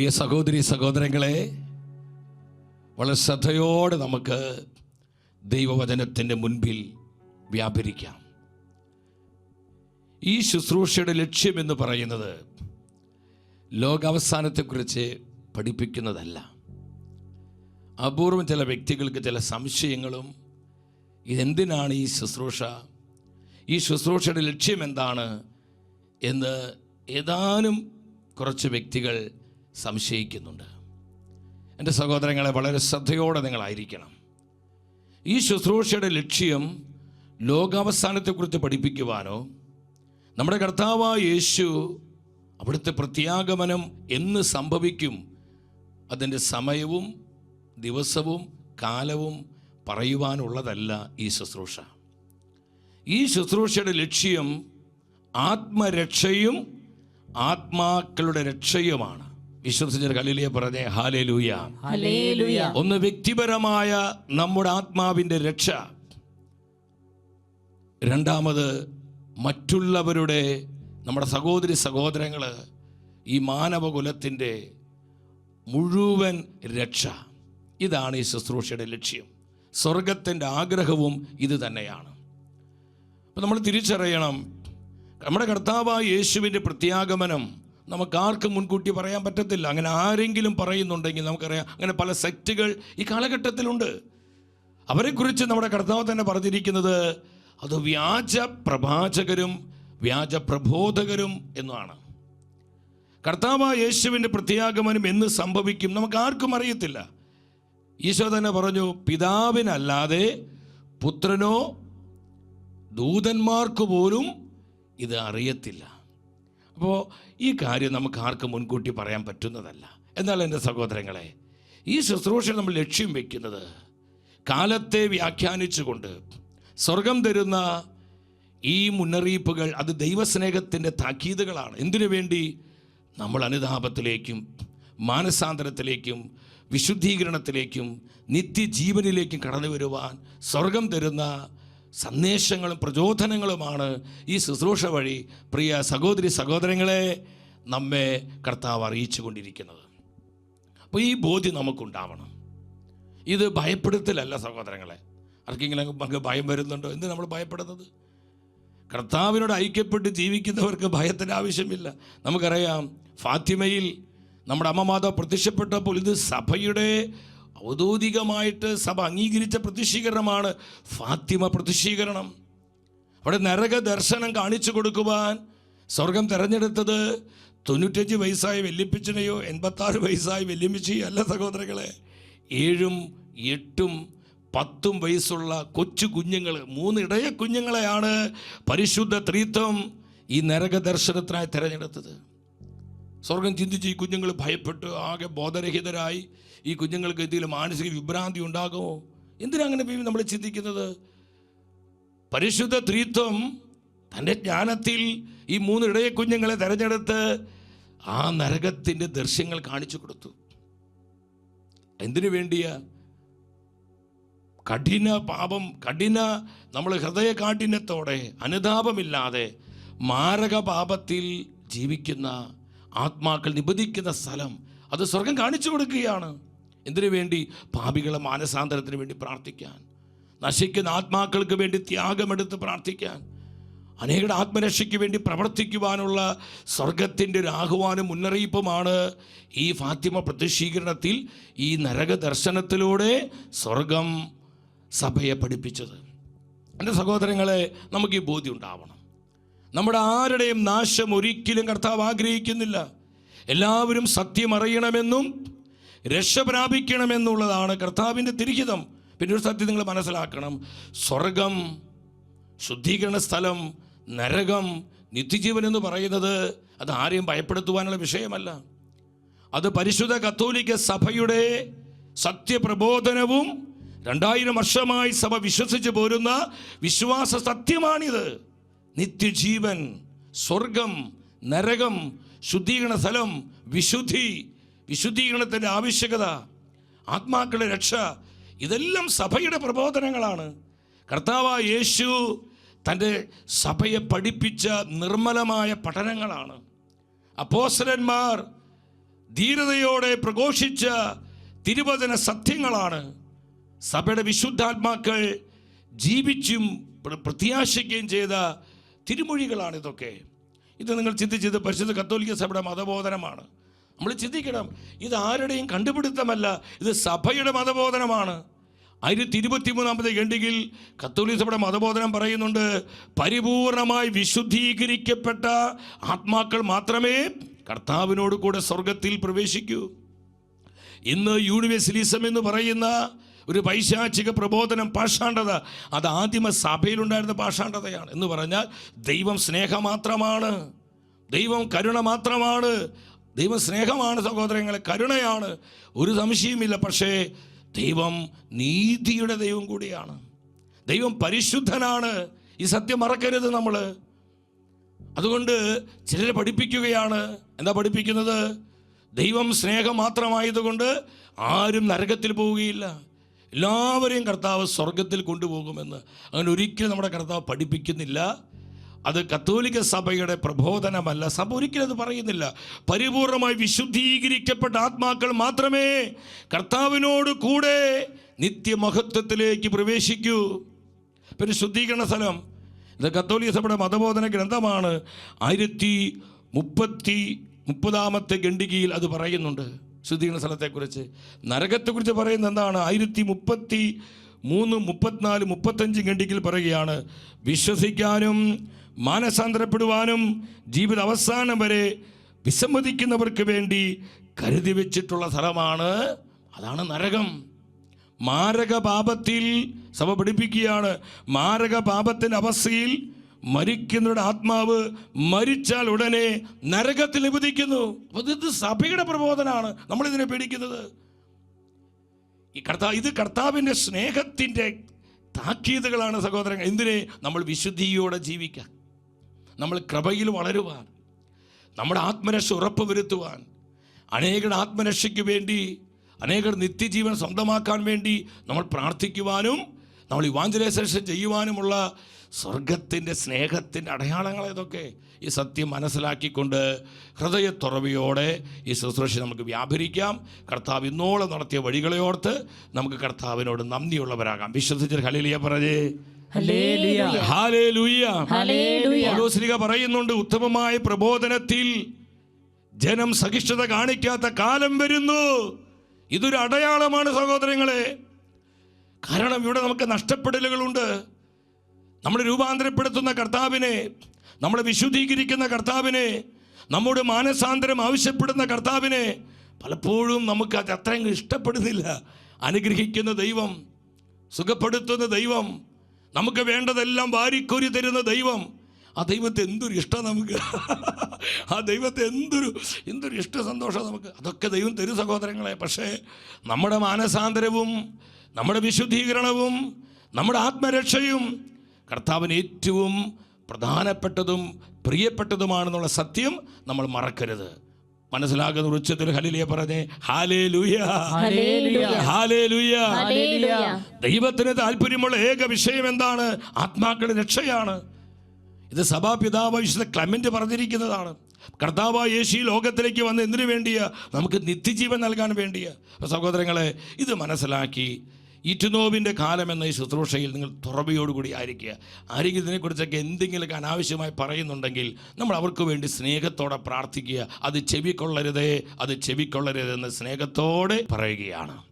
പ്രിയ സഹോദരി സഹോദരങ്ങളെ വളരെ ശ്രദ്ധയോടെ നമുക്ക് ദൈവവചനത്തിന്റെ മുൻപിൽ വ്യാപരിക്കാം. ഈ ശുശ്രൂഷയുടെ ലക്ഷ്യമെന്ന് പറയുന്നത് ലോകാവസാനത്തെക്കുറിച്ച് പഠിപ്പിക്കുന്നതല്ല. അപൂർവം ചില വ്യക്തികൾക്ക് ചില സംശയങ്ങളും ഇതെന്തിനാണ് ഈ ശുശ്രൂഷ? ഈ ശുശ്രൂഷയുടെ ലക്ഷ്യം എന്താണ് എന്ന് ഏതാനും കുറച്ച് വ്യക്തികൾ സംശയിക്കുന്നുണ്ട്. എന്റെ സഹോദരങ്ങളെ വളരെ ശ്രദ്ധയോടെ നിങ്ങളായിരിക്കണം. ഈ ശുശ്രൂഷയുടെ ലക്ഷ്യം ലോകാവസാനത്തെക്കുറിച്ച് പഠിപ്പിക്കുവാനോ നമ്മുടെ കർത്താവായ യേശു അവിടുത്തെ പ്രത്യാഗമനം എന്ന് സംഭവിക്കും അതിന്റെ സമയവും ദിവസവും കാലവും പറയുവാനുള്ളതല്ല ഈ ശുശ്രൂഷ. ഈ ശുശ്രൂഷയുടെ ലക്ഷ്യം ആത്മരക്ഷയും ആത്മാക്കളുടെ രക്ഷയുമാണ്. വിശ്വസിച്ച കലിലിയ പറഞ്ഞേ ഹാലേലൂയ. ഒന്ന് വ്യക്തിപരമായ നമ്മുടെ ആത്മാവിന്റെ രക്ഷ. രണ്ടാമത് മറ്റുള്ളവരുടെ നമ്മുടെ സഹോദരി സഹോദരങ്ങൾ ഈ മാനവകുലത്തിന്റെ മുഴുവൻ രക്ഷ. ഇതാണ് ഈ ശുശ്രൂഷയുടെ ലക്ഷ്യം. സ്വർഗത്തിന്റെ ആഗ്രഹവും ഇത് തന്നെയാണ്. അപ്പം നമ്മൾ തിരിച്ചറിയണം നമ്മുടെ കർത്താവായ യേശുവിന്റെ പ്രത്യാഗമനം നമുക്ക് ആർക്കും മുൻകൂട്ടി പറയാൻ പറ്റത്തില്ല. അങ്ങനെ ആരെങ്കിലും പറയുന്നുണ്ടെങ്കിൽ നമുക്കറിയാം അങ്ങനെ പല സെക്റ്റുകൾ ഈ കാലഘട്ടത്തിലുണ്ട്. അവരെക്കുറിച്ച് നമ്മുടെ കർത്താവ് തന്നെ പറഞ്ഞിരിക്കുന്നത് അത് വ്യാജ പ്രവാചകരും വ്യാജ പ്രബോധകരും എന്നാണ്. കർത്താവ് യേശുവിന്റെ പ്രത്യാഗമനം എന്ന് സംഭവിക്കും നമുക്ക് ആർക്കും അറിയത്തില്ല. ഈശോ തന്നെ പറഞ്ഞു പിതാവിനല്ലാതെ പുത്രനോ ദൂതന്മാർക്ക് പോലും ഇത് അറിയത്തില്ല. അപ്പോൾ ഈ കാര്യം നമുക്ക് ആർക്കും മുൻകൂട്ടി പറയാൻ പറ്റുന്നതല്ല. എന്നാൽ എന്റെ സഹോദരങ്ങളെ ഈ ശുശ്രൂഷ നമ്മൾ ലക്ഷ്യം വെക്കുന്നത് കാലത്തെ വ്യാഖ്യാനിച്ചുകൊണ്ട് സ്വർഗം തരുന്ന ഈ മുന്നറിയിപ്പുകൾ അത് ദൈവസ്നേഹത്തിന്റെ താക്കീതുകളാണ്. എന്തിനു വേണ്ടി? നമ്മൾ അനുതാപത്തിലേക്കും മാനസാന്തരത്തിലേക്കും വിശുദ്ധീകരണത്തിലേക്കും നിത്യജീവനിലേക്കും കടന്നു വരുവാൻ സ്വർഗം തരുന്ന സന്ദേശങ്ങളും പ്രചോദനങ്ങളുമാണ് ഈ ശുശ്രൂഷ വഴി പ്രിയ സഹോദരി സഹോദരങ്ങളെ നമ്മെ കർത്താവ് അറിയിച്ചു കൊണ്ടിരിക്കുന്നത്. അപ്പോൾ ഈ ബോധ്യം നമുക്കുണ്ടാവണം. ഇത് ഭയപ്പെടുത്തലല്ല സഹോദരങ്ങളെ. ആർക്കെങ്കിലും നമുക്ക് ഭയം വരുന്നുണ്ടോ? എന്ത് നമ്മൾ ഭയപ്പെടുന്നത്? കർത്താവിനോട് ഐക്യപ്പെട്ട് ജീവിക്കുന്നവർക്ക് ഭയത്തിന്റെ ആവശ്യമില്ല. നമുക്കറിയാം ഫാത്തിമയിൽ നമ്മുടെ അമ്മമാതാവ് പ്രത്യക്ഷപ്പെട്ടപ്പോൾ ഇത് സഭയുടെ ഔദ്യോഗികമായിട്ട് സഭ അംഗീകരിച്ച പ്രതിഷീകരണമാണ് ഫാത്തിമ പ്രതിഷീകരണം അവിടെ നരക ദർശനം കാണിച്ചു കൊടുക്കുവാൻ സ്വർഗം തിരഞ്ഞെടുത്തത് തൊണ്ണൂറ്റഞ്ച് വയസ്സായ വെല്ലിപ്പിച്ചനെയോ എൺപത്താറ് വയസ്സായി വെല്ലിമിച്ചിയോ അല്ല സഹോദരങ്ങളെ. ഏഴും എട്ടും പത്തും വയസ്സുള്ള കൊച്ചു കുഞ്ഞുങ്ങൾ മൂന്നിടയ കുഞ്ഞുങ്ങളെയാണ് പരിശുദ്ധ ത്രീത്വം ഈ നരക ദർശനത്തിനായി തിരഞ്ഞെടുത്തത്. സ്വർഗം ചിന്തിച്ച് ഈ കുഞ്ഞുങ്ങൾ ഭയപ്പെട്ട് ആകെ ബോധരഹിതരായി ഈ കുഞ്ഞുങ്ങൾക്ക് എന്തെങ്കിലും മാനസിക വിഭ്രാന്തി ഉണ്ടാകുമോ? എന്തിനാ അങ്ങനെ ബേബി നമ്മൾ ചിന്തിക്കുന്നത്? പരിശുദ്ധ ത്രീത്വം തന്റെ ജ്ഞാനത്തിൽ ഈ മൂന്ന് ഇടയ കുഞ്ഞുങ്ങളെ തെരഞ്ഞെടുത്ത് ആ നരകത്തിന്റെ ദൃശ്യങ്ങൾ കാണിച്ചു കൊടുത്തു. എന്തിനു വേണ്ടിയ? കഠിന പാപം കഠിന നമ്മൾ ഹൃദയ കാഠിന്യത്തോടെ അനുതാപമില്ലാതെ മാരക പാപത്തിൽ ജീവിക്കുന്ന ആത്മാക്കൾ നിബന്ധിക്കുന്ന സ്ഥലം അത് സ്വർഗം കാണിച്ചു കൊടുക്കുകയാണ്. എന്തിനു വേണ്ടി? പാപികളെ മാനസാന്തരത്തിന് വേണ്ടി പ്രാർത്ഥിക്കാൻ. നശിക്കുന്ന ആത്മാക്കൾക്ക് വേണ്ടി ത്യാഗമെടുത്ത് പ്രാർത്ഥിക്കാൻ. അനേകരുടെ ആത്മരക്ഷയ്ക്ക് വേണ്ടി പ്രവർത്തിക്കുവാനുള്ള സ്വർഗത്തിന്റെ ഒരു ആഹ്വാനം മുന്നറിയിപ്പുമാണ് ഈ ഫാത്തിമ പ്രതിഷീകരണത്തിൽ ഈ നരക ദർശനത്തിലൂടെ സ്വർഗം സഭയെ പഠിപ്പിച്ചത്. എന്റെ സഹോദരങ്ങളെ നമുക്ക് ഈ ബോധ്യം ഉണ്ടാവണം. നമ്മുടെ ആരുടെയും നാശം ഒരിക്കലും കർത്താവ് ആഗ്രഹിക്കുന്നില്ല. എല്ലാവരും സത്യം അറിയണമെന്നും രക്ഷ പ്രാപിക്കണമെന്നുള്ളതാണ് കർത്താവിന്റെ തിരിഹിതം. പിന്നെ ഒരു സത്യം നിങ്ങൾ മനസ്സിലാക്കണം. സ്വർഗം ശുദ്ധീകരണ സ്ഥലം നരകം നിത്യജീവൻ എന്ന് പറയുന്നത് അത് ആരെയും ഭയപ്പെടുത്തുവാനുള്ള വിഷയമല്ല. അത് പരിശുദ്ധ കത്തോലിക്ക സഭയുടെ സത്യപ്രബോധനവും രണ്ടായിരം വർഷമായി സഭ വിശ്വസിച്ച് പോരുന്ന വിശ്വാസ സത്യമാണിത്. നിത്യജീവൻ സ്വർഗം നരകം ശുദ്ധീകരണ സ്ഥലം വിശുദ്ധി വിശുദ്ധീകരണത്തിന്റെ ആവശ്യകത ആത്മാക്കളുടെ രക്ഷ ഇതെല്ലാം സഭയുടെ പ്രബോധനങ്ങളാണ്. കർത്താവായ യേശു തന്റെ സഭയെ പഠിപ്പിച്ച നിർമ്മലമായ പഠനങ്ങളാണ്. അപ്പോസ്തലന്മാർ ധീരതയോടെ പ്രഘോഷിച്ച തിരുവചന സത്യങ്ങളാണ്. സഭയുടെ വിശുദ്ധാത്മാക്കൾ ജീവിച്ചും പ്ര- പ്രത്യാശിക്കുകയും ചെയ്ത തിരുമൊഴികളാണ് ഇതൊക്കെ. ഇത് നിങ്ങൾ ചിന്തിച്ചത് പരിശുദ്ധ കത്തോലിക്ക സഭയുടെ മതബോധനമാണ്. നമ്മൾ ചിന്തിക്കണം ഇത് ആരുടെയും കണ്ടുപിടുത്തമല്ല ഇത് സഭയുടെ മതബോധനമാണ്. ആയിരത്തി ഇരുപത്തി മൂന്നാമത്തെ കത്തോലിക്ക സഭയുടെ മതബോധനം പറയുന്നുണ്ട് പരിപൂർണമായി വിശുദ്ധീകരിക്കപ്പെട്ട ആത്മാക്കൾ മാത്രമേ കർത്താവിനോട് കൂടെ സ്വർഗത്തിൽ പ്രവേശിക്കൂ. ഇന്ന് യൂണിവേഴ്സലിസം എന്ന് പറയുന്ന ഒരു പൈശാചിക പ്രബോധനം പാഷാണ്ഡത. അത് ആദിമ സഭയിലുണ്ടായിരുന്ന പാഷാണ്ഡതയാണ്. എന്ന് പറഞ്ഞാൽ ദൈവം സ്നേഹം മാത്രമാണ് ദൈവം കരുണ മാത്രമാണ്. ദൈവം സ്നേഹമാണ് സഹോദരങ്ങളെ കരുണയാണ്. ഒരു സംശയമില്ല പക്ഷേ ദൈവം നീതിയുടെ ദൈവം കൂടിയാണ്. ദൈവം പരിശുദ്ധനാണ്. ഈ സത്യം മറക്കരുത് നമ്മൾ. അതുകൊണ്ട് ചിലരെ പഠിപ്പിക്കുകയാണ്. എന്താ പഠിപ്പിക്കുന്നത്? ദൈവം സ്നേഹം മാത്രമായതുകൊണ്ട് ആരും നരകത്തിൽ പോവുകയില്ല. എല്ലാവരെയും കർത്താവ് സ്വർഗത്തിൽ കൊണ്ടുപോകുമെന്ന് അങ്ങനെ ഒരിക്കലും നമ്മുടെ കർത്താവ് പഠിപ്പിക്കുന്നില്ല. അത് കത്തോലിക്ക സഭയുടെ പ്രബോധനമല്ല. സഭ ഒരിക്കലും അത് പറയുന്നില്ല. പരിപൂർണമായി വിശുദ്ധീകരിക്കപ്പെട്ട ആത്മാക്കൾ മാത്രമേ കർത്താവിനോട് കൂടെ നിത്യമഹത്വത്തിലേക്ക് പ്രവേശിക്കൂ. പിന്നെ ശുദ്ധീകരണ സ്ഥലം. ഇത് കത്തോലിക്ക സഭയുടെ മതബോധന ഗ്രന്ഥമാണ്. ആയിരത്തി മുപ്പത്തി മുപ്പതാമത്തെ ഖണ്ഡികയിൽ അത് പറയുന്നുണ്ട്. ശുദ്ധീകരണ സ്ഥലത്തെക്കുറിച്ച്. നരകത്തെക്കുറിച്ച് പറയുന്നത് എന്താണ്? ആയിരത്തി മുപ്പത്തി മൂന്ന് മുപ്പത്തിനാല് മുപ്പത്തഞ്ച് ഖണ്ഡിക്കിൽ പറയുകയാണ് വിശ്വസിക്കാനും മാനസാന്തരപ്പെടുവാനും ജീവിത അവസാനം വരെ വിസമ്മതിക്കുന്നവർക്ക് വേണ്ടി കരുതി വെച്ചിട്ടുള്ള സ്ഥലമാണ് അതാണ് നരകം. മാരകപാപത്തിൽ സഭ പഠിപ്പിക്കുകയാണ് മാരകപാപത്തിന്റെ അവസ്ഥയിൽ മരിക്കുന്നവരുടെ ആത്മാവ് മരിച്ചാൽ ഉടനെ നരകത്തിൽ അപ്പോൾ ഇത് സഭയുടെ പ്രബോധനമാണ്. നമ്മളിതിനെ പേടിക്കുന്നത്. ഈ കർത്താവ് ഇത് കർത്താവിന്റെ സ്നേഹത്തിന്റെ താക്കീതുകളാണ് സഹോദരങ്ങൾ. എന്തിനെ? നമ്മൾ വിശുദ്ധിയോടെ ജീവിക്കാൻ. നമ്മൾ കൃപയിൽ വളരുവാൻ. നമ്മുടെ ആത്മരക്ഷ ഉറപ്പ് വരുത്തുവാൻ അനേകരുടെ ആത്മരക്ഷയ്ക്ക് വേണ്ടി അനേകർ നിത്യജീവൻ സ്വന്തമാക്കാൻ വേണ്ടി നമ്മൾ പ്രാർത്ഥിക്കുവാനും നമ്മൾ ഇവാഞ്ചലൈസേഷൻ ചെയ്യുവാനുമുള്ള സ്വർഗത്തിന്റെ സ്നേഹത്തിന്റെ അടയാളങ്ങൾ ഏതൊക്കെ? ഈ സത്യം മനസ്സിലാക്കിക്കൊണ്ട് ഹൃദയത്തുറവിയോടെ ഈ ശുശ്രൂഷ നമുക്ക് വ്യാപരിക്കാം. കർത്താവ് ഇന്നോളം നടത്തിയ വഴികളെ ഓർത്ത് നമുക്ക് കർത്താവിനോട് നന്ദിയുള്ളവരാകാം. വിശ്വസിച്ച് ഹലിലിയ പറഞ്ഞേ. ഹാലേലൂയ പറയുന്നുണ്ട് ഉത്തമമായ പ്രബോധനത്തിൽ ജനം സഹിഷ്ണുത കാണിക്കാത്ത കാലം വരുന്നു. ഇതൊരു അടയാളമാണ് സഹോദരങ്ങളെ. കാരണം ഇവിടെ നമുക്ക് നഷ്ടപ്പെടലുകളുണ്ട്. നമ്മൾ രൂപാന്തരപ്പെടുത്തുന്ന കർത്താവിനെ നമ്മൾ വിശുദ്ധീകരിക്കുന്ന കർത്താവിനെ നമ്മുടെ മാനസാന്തരം ആവശ്യപ്പെടുന്ന കർത്താവിനെ പലപ്പോഴും നമുക്ക് അത് അത്രയും ഇഷ്ടപ്പെടുന്നില്ല. അനുഗ്രഹിക്കുന്ന ദൈവം സുഖപ്പെടുത്തുന്ന ദൈവം നമുക്ക് വേണ്ടതെല്ലാം വാരിക്കോരി തരുന്ന ദൈവം. ആ ദൈവത്തെ എന്തൊരു ഇഷ്ടം നമുക്ക്. ആ ദൈവത്തെ എന്തൊരു എന്തൊരു ഇഷ്ട സന്തോഷം നമുക്ക്. അതൊക്കെ ദൈവം തരും സഹോദരങ്ങളെ. പക്ഷേ നമ്മുടെ മാനസാന്തരവും നമ്മുടെ വിശുദ്ധീകരണവും നമ്മുടെ ആത്മരക്ഷയും കർത്താവിന് ഏറ്റവും പ്രധാനപ്പെട്ടതും പ്രിയപ്പെട്ടതുമാണെന്നുള്ള സത്യം നമ്മൾ മറക്കരുത്. മനസ്സിലാകുന്ന ഉച്ചത്തിൽ ഹലിലിയ പറഞ്ഞേ ഹാലേ ലൂയ ഹാലേ ലൂയ ദൈവത്തിന് താല്പര്യമുള്ള ഏക വിഷയം എന്താണ്? ആത്മാക്കളുടെ രക്ഷയാണ്. ഇത് സഭാപിതാവ് വിശുദ്ധ ക്ലമന്റ് പറഞ്ഞിരിക്കുന്നതാണ്. കർത്താവ് യേശു ലോകത്തിലേക്ക് വന്ന് എന്തിനു വേണ്ടിയാ? നമുക്ക് നിത്യജീവൻ നൽകാൻ വേണ്ടിയാ. സഹോദരങ്ങളെ ഇത് മനസ്സിലാക്കി ഇറ്റുനോവിന്റെ കാലം എന്ന ഈ ശുശ്രൂഷയിൽ നിങ്ങൾ തുറവയോടുകൂടി ആയിരിക്കുക. ആരെങ്കിലും ഇതിനെക്കുറിച്ചൊക്കെ എന്തെങ്കിലുമൊക്കെ അനാവശ്യമായി പറയുന്നുണ്ടെങ്കിൽ നമ്മൾ അവർക്ക് വേണ്ടി സ്നേഹത്തോടെ പ്രാർത്ഥിക്കുക. അത് ചെവിക്കൊള്ളരുതേ അത് ചെവിക്കൊള്ളരുതെന്ന് സ്നേഹത്തോടെ പറയുകയാണ്.